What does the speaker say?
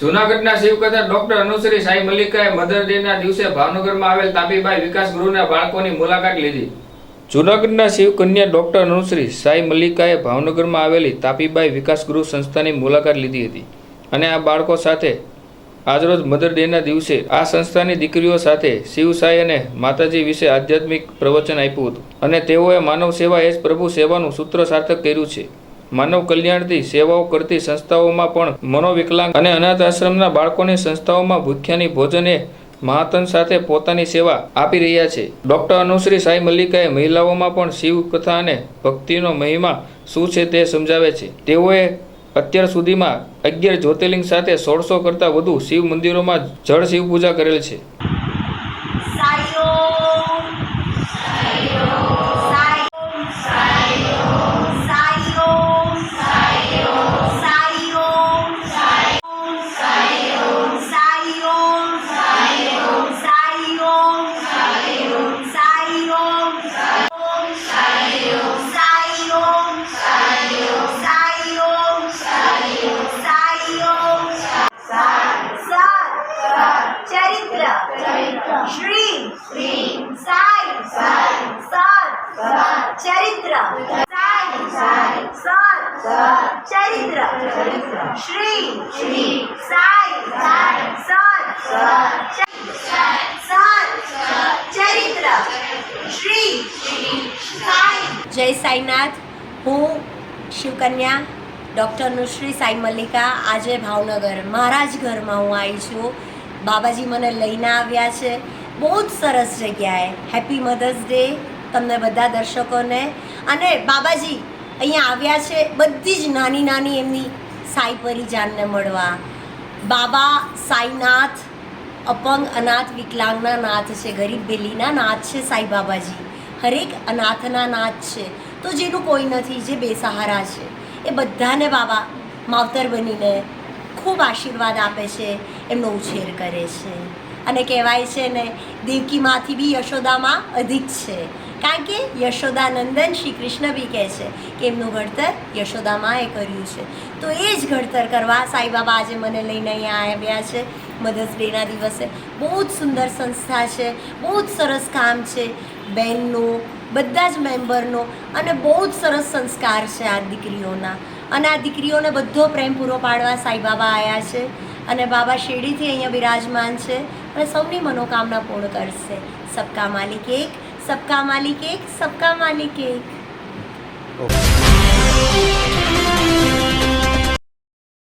જૂનાગઢના શિવકથા ડોક્ટર અનુશ્રી સાઈ મલ્લિકાએ મધર ડેના દિવસે ભાવનગરમાં આવેલ તાપીબાઈ વિકાસ ગૃહના બાળકોની મુલાકાત લીધી. જૂનાગઢના શિવકન્યા ડોક્ટર અનુશ્રી સાઈ મલ્લિકાએ ભાવનગરમાં આવેલી તાપીબાઈ વિકાસ ગૃહ સંસ્થાની મુલાકાત લીધી હતી અને આ બાળકો સાથે આજરોજ મધર ડેના દિવસે આ સંસ્થાની દીકરીઓ સાથે શિવસાઈ અને માતાજી વિશે આધ્યાત્મિક પ્રવચન આપ્યું હતું. અને તેઓએ માનવ સેવા એ જ પ્રભુ સેવાનું સૂત્ર સાર્થક કર્યું છે. માનવ કલ્યાણથી સેવાઓ કરતી સંસ્થાઓમાં પણ મનોવિકલાંગ અને અનાથ આશ્રમના બાળકોની સંસ્થાઓમાં ભૂખ્યાની ભોજને મહાતન સાથે પોતાની સેવા આપી રહ્યા છે. ડોક્ટર અનુશ્રી સાઈ મલ્લિકાએ મહિલાઓમાં પણ શિવ કથા અને ભક્તિનો મહિમા શું છે તે સમજાવે છે. તેઓએ અત્યાર સુધીમાં અગિયાર જ્યોતિર્લિંગ સાથે સોળસો કરતાં વધુ શિવ મંદિરોમાં જળ શિવ પૂજા કરેલ છે. ચરિત્ર શ્રી, સાઈ સર ચરિત્ર, સાઈ સર ચરિત્ર, શ્રી સાઈ સત સત ચરિત્ર, શ્રી, સાઈ. જય સાઈનાથ. હું શિવકન્યા ડૉક્ટર નુશ્રી સાઈ મલ્લિકા. આજે ભાવનગર મારા જ ઘરમાં હું આવી છું. બાબાજી મને લઈને આવ્યા છે. બહુ જ સરસ જગ્યાએ. હેપી મધર્સ ડે તમને બધા દર્શકોને. અને બાબાજી અહીંયા આવ્યા છે બધી જ નાની નાની એમની સાઈ પરિજાનને મળવા. બાબા સાઈનાથ અપંગ અનાથ વિકલાંગના નાથ છે, ગરીબ બેલીના નાથ છે સાઈ બાબાજી. હરેક અનાથના નાથ છે. તો જેનું કોઈ નથી, જે બેસહારા છે. એ બધાને બાબા માવતર બનીને ખૂબ આશીર્વાદ આપે છે, એમનો ઉછેર કરે છે. અને કહેવાય છે ને, દેવકીમાંથી બી યશોદામાં અધિક છે. કારણ કે યશોદાનંદન શ્રી કૃષ્ણ બી કહે છે કે એમનું ઘડતર યશોદામાં એ કર્યું છે. તો એ જ ઘડતર કરવા સાંઈબાબા આજે મને લઈને અહીંયા આવ્યા છે મધર્સ ડેના દિવસે. બહુ જ સુંદર સંસ્થા છે, બહુ જ સરસ કામ છે. બહેનનું, બધા જ મેમ્બરનો, અને બહુ જ સરસ સંસ્કાર છે આ દીકરીઓના. અને આ દીકરીઓને બધો પ્રેમ પૂરો પાડવા સાંઈબાબા આવ્યા છે અને બાબા શેરડીથી અહીંયા બિરાજમાન છે અને સૌની મનોકામના પૂર્ણ કરશે. સબકા માલિક એક, સબકા માલિક એક, સબકા માલિક એક.